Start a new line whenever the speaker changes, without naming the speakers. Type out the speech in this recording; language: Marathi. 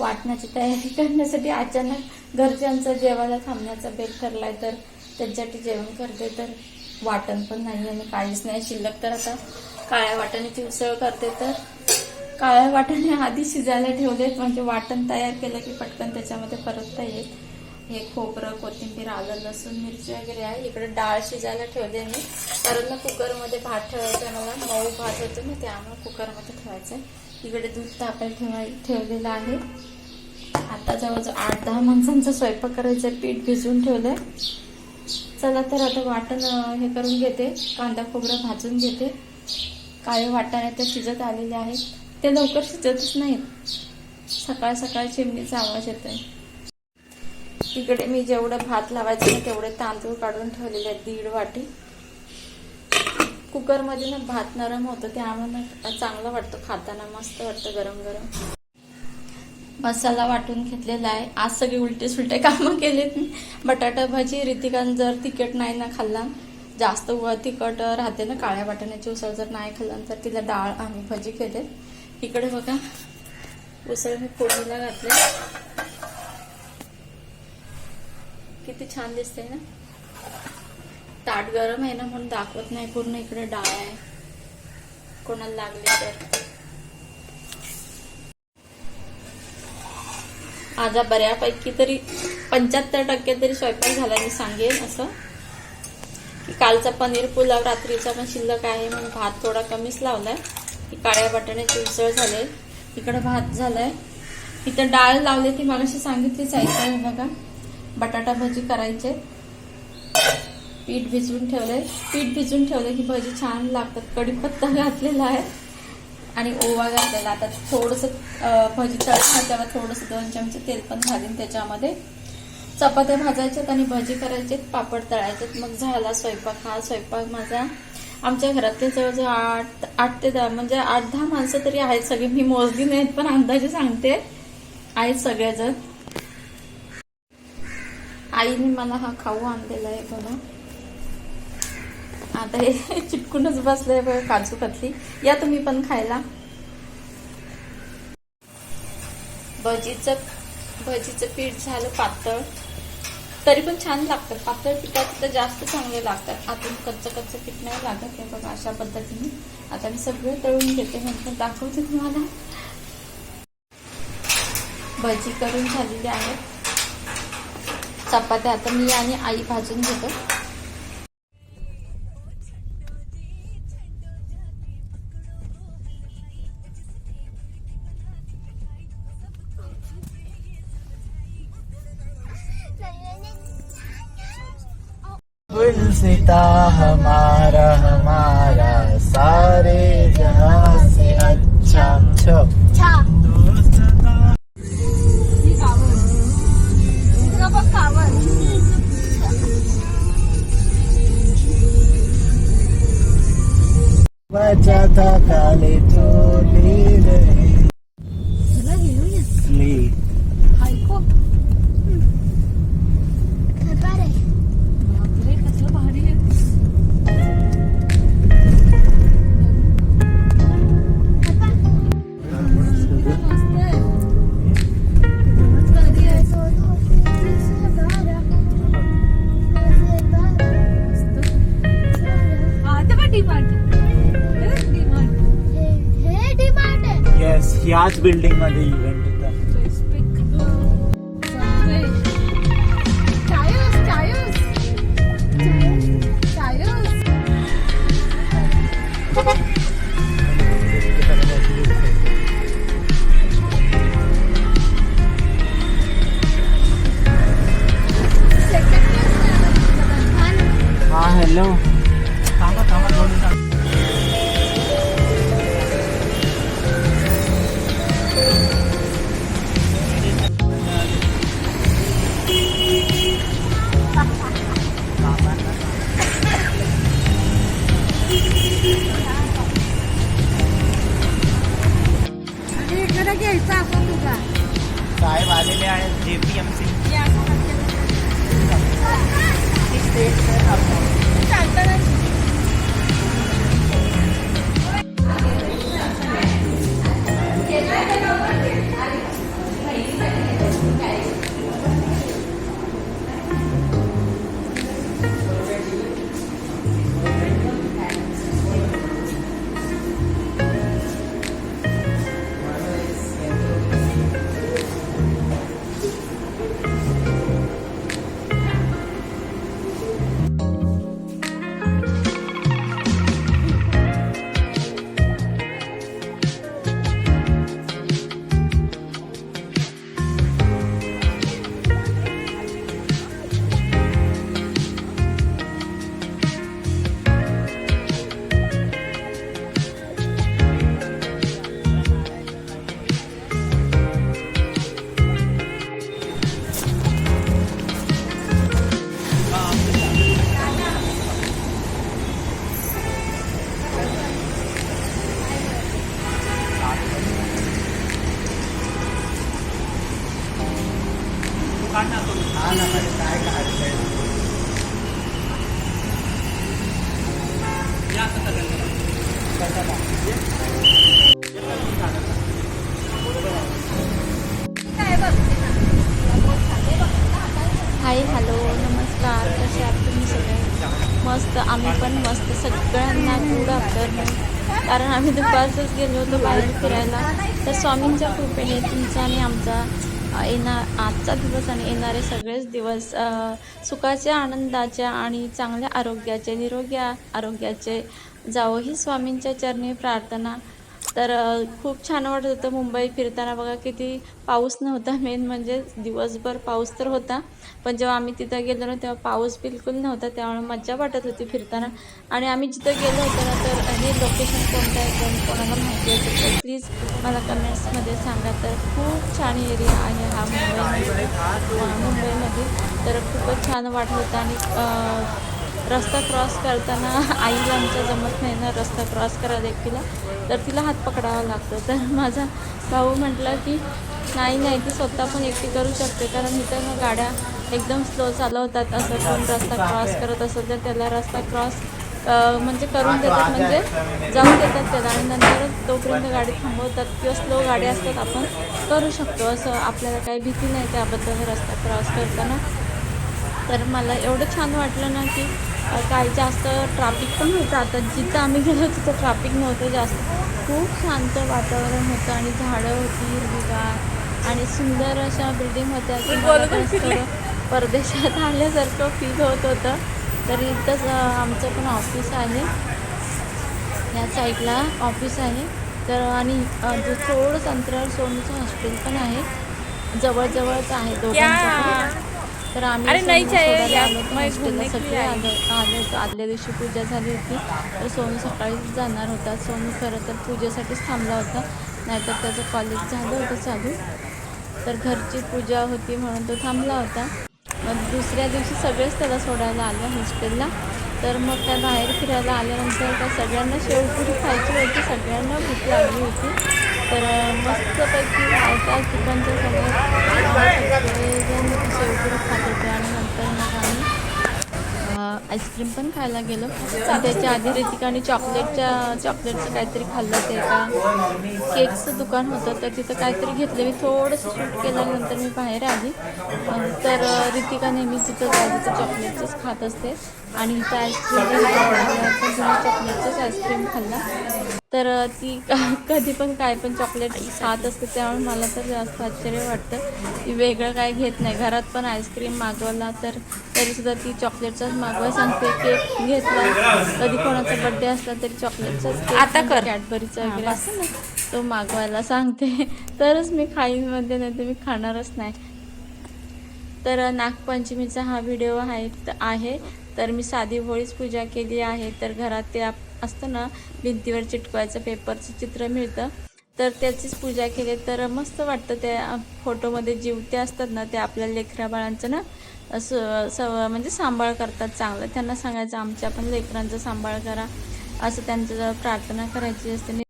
वाटण्याची तयारी करण्यासाठी अचानक घरच्यांचं जेवायला थांबण्याचा बेत ठरलाय तर त्यांच्यासाठी जेवण करते तर वाटण पण नाही आणि काहीच नाही. शिल्लक तर आता काळ्या वाटाण्याची उसळ करते तर काळ्या वाटाणे आधी शिजायला ठेवलेत म्हणजे वाटण तयार केलं की पटकन त्याच्यामध्ये परतता येईल हे खोबरं कोथिंबीर आलं लसूण मिरची वगैरे आहे. इकडे डाळ शिजायला ठेवली मी. कारण ना कुकरमध्ये भात ठेवायचा आहे मला. मऊ भात होतो ना त्यामुळे कुकरमध्ये ठेवायचं आहे इकडे दूध तापायला ठेवाय ठेवलेलं आहे. आता जवळजवळ आठ दहा माणसांचा स्वयंपाक करायचा आहे, पीठ भिजवून ठेवलंय. चला तर आता वाटण हे करून घेते. कांदा खोबरं भाजून घेते. काळे वाटाणे तर शिजत आलेले आहेत. ते लवकर शिजतच नाहीत. सकाळ सकाळ चिमणीचा आवाज येतोय. तिकडे मी जेवढं भात लावायचं तेवढे तांदूळ काढून ठेवलेले आहेत दीड वाटी. कुकरमध्ये ना भात नरम होतं त्यामुळे चांगलं वाटतं खाताना मस्त वाटतं गरम गरम. मसाला वाटून घेतलेला आहे. आज सगळी उलटे सुलटे कामं केलेत. बटाटा भाजी रितिकान जर तिखट नाही ना खाल्ला जास्त व तिखट राहते ना काळ्या वाटाण्याची उसळ जर नाही खाल्ला तर तिला डाळ आम्ही भजी केले इकडे बघा उसळ मी फोडणीला घातले किती छान दिसते ना. ताट गरम आहे ना म्हणून दाखवत नाही. पूर्ण इकडे डाळ आहे. कोणाला लागले तर. माझा बऱ्यापैकी तरी पंच्याहत्तर टक्के तरी स्वयंपाक झाला मी सांगेन असं. की कालचा पनीर पुलाव रात्रीचा पण शिल्लक आहे म्हणून भात थोडा कमीच लावलाय. की काळ्या बटाण्याची उसळ झाले. इकडे भात झालाय. इथं डाळ लावली ती मला सांगितलीच आहे. बघा बटाटा भजी करायचे. पीठ भिजवून ठेवलंय. पीठ भिजवून ठेवलं की भजी छान लागतात. कढीपत्ता घातलेला आहे. आणि ओवा घातलेला. आता थोडस भजी तळणार तेव्हा थोडस दोन चमचे तेल पण घालीन त्याच्यामध्ये. चपात्या भाजायच्यात आणि भजी करायचे पापड तळायचेत मग झाला स्वयंपाक. हा स्वयंपाक माझा आमच्या घरातले जवळजवळ आठ आठ ते दहा म्हणजे आठ दहा माणसं तरी आहेत सगळे. मी मोजली नाहीत पण अंदाजे सांगते. आहेत सगळेजण. आईने मला हा खाऊ आणलेला आहे बघा. आता हे चिटकूनच बसलंय बघा काजू कतली. या तुम्ही पण खायला. भजीचं भजीचं पीठ झालं पातळ. तरी पण छान लागतं. पातळ पिठात तर जास्त चांगले लागतात. आतून कच्चं कच्चं पीठ नाही लागत हे बघा अशा पद्धतीने. आता मी सगळे तळून घेते नंतर दाखवते तुम्हाला. भजी करून झालेली आहेत चपात्या आता मी आणि आई भाजून घेतो.
गुलसिता हमारा हमारा सारे जहां से अच्छा। छ। बचा था काले चोली गई ह्याच बिल्डिंगमध्ये इव्हेंट আপনার हा ना
काय
हाय हॅलो नमस्कार. कसे आहात तुम्ही सगळे? मस्त. आम्ही पण मस्त. सगळ्यांना गुड आफ्टरनून कारण आम्ही दुपारचंच गेलो होतो बाहेर फिरायला. तर स्वामींच्या कृपेने तुमचा आणि आमचा येणार आजचा दिवस आणि येणारे सगळेच दिवस सुखाच्या आनंदाच्या आणि चांगल्या आरोग्याचे निरोगी आरोग्याचे जावो ही स्वामींच्या चरणी प्रार्थना. तर खूप छान वाटत होतं मुंबई फिरताना. बघा किती पाऊस नव्हता मेन म्हणजे दिवसभर पाऊस तर होता. पण जेव्हा आम्ही तिथं गेलो ना तेव्हा पाऊस बिलकुल नव्हता. त्यामुळे मज्जा वाटत होती फिरताना. आणि आम्ही जिथं गेलो होतो ना तर हे लोकेशन कोणतं आहे कोण कोणाला माहिती असेल तर प्लीज मला कमेंट्समध्ये सांगा. तर खूप छान एरिया आहे हा मुंबईमध्ये. मुंबईमध्ये. तर खूपच छान वाटत होतं आणि रस्ता क्रॉस करताना आईला आमच्या जमत नाही ना रस्ता क्रॉस करायला एकटीला तर तिला हात पकडावा लागतो. तर माझा भाऊ म्हटला की नाही नाही ती स्वतः पण एकटी करू शकते कारण इथं मग गाड्या एकदम स्लो चालवतात असं कोण रस्ता क्रॉस करत असेल तर त्याला रस्ता क्रॉस म्हणजे करून देतात म्हणजे जाऊ देतात त्याला आणि नंतर तोपर्यंत गाडी थांबवतात किंवा स्लो गाड्या असतात आपण करू शकतो. असं आपल्याला काही भीती नाही त्याबद्दल रस्ता क्रॉस करताना. तर मला एवढं छान वाटलं ना की काही जास्त ट्रॅफिक पण नव्हतं आता जिथं आम्ही गेलो तिथं ट्रॅफिक नव्हतं जास्त. खूप शांत वातावरण होतं आणि झाडं होती हिरवीगार आणि सुंदर अशा बिल्डिंग होत्या. की थोडं परदेशात आल्यासारखं फील होत होतं. तर इथंच आमचं पण ऑफिस आहे. या साईडला ऑफिस आहे. तर आणि जो थोडंच अंतरावर सोनूचं हॉस्टेल पण आहे. जवळजवळच आहे दोघांचं. तर आम्ही सगळे
लिए आई
आलो आलो होतो. आदल्या दिवशी पूजा झाली होती. तर सोनू सकाळीच जाणार होता. सोनू खरं तर पूजेसाठीच थांबला होता. नाहीतर त्याचं कॉलेज झालं होतं चालू. तर घरची पूजा होती म्हणून तो थांबला होता. मग दुसऱ्या दिवशी सगळेच त्याला सोडायला आले हॉस्टेलला. तर मग त्या बाहेर फिरायला आल्यानंतर त्या सगळ्यांना शेवपुरी खायची होती. सगळ्यांना भूक लागली होती. तर मस्तपैकी खायचा चिकनचं सगळं. सगळेजण खात होते आणि नंतर मग आम्ही आईस्क्रीम पण खायला गेलो. आणि त्याच्या आधी रितिकाने चॉकलेटच्या चॉकलेटचं काहीतरी खाल्लं ते एका केकचं दुकान होतं. तर तिथं काहीतरी घेतलं. मी थोडंसं शूट केल्यानंतर मी बाहेर आली. तर रितिका नेहमी तिथं जायचं तर चॉकलेटचंच खात असते. आणि इथं आईस्क्रीम चॉकलेटचंच आईस्क्रीम खाल्ला. तर ती कधी पण काय पण चॉकलेट खात असते त्यामुळे मला तर जास्त आश्चर्य वाटतं. ती वेगळं काय घेत नाही. घरात पण आईस्क्रीम मागवला तर तरीसुद्धा ती चॉकलेटचाच मागवा सांगते. केक घेतला. कधी कोणाचा बड्डे असला तरी चॉकलेटचाच
आता कर.
कॅडबरीचा वगैरे असतो ना तो मागवायला सांगते. तरच मी खाईन मध्ये नाही तर मी खाणारच नाही. तर नागपंचमीचा हा व्हिडिओ आहे आहे. तर मी साधी होळीच पूजा केली आहे. तर घरात ते असतं ना भिंतीवर चिटकवायचं पेपरचं चित्र मिळतं. तर त्याचीच पूजा केली. तर मस्त वाटतं त्या फोटोमध्ये जीवते असतात ना ते आपल्या लेकरा बाळांचं ना स स म्हणजे सांभाळ करतात चांगलं. त्यांना सांगायचं आमच्या पण लेकरांचा सांभाळ करा. असं त्यांचं प्रार्थना करायची असते.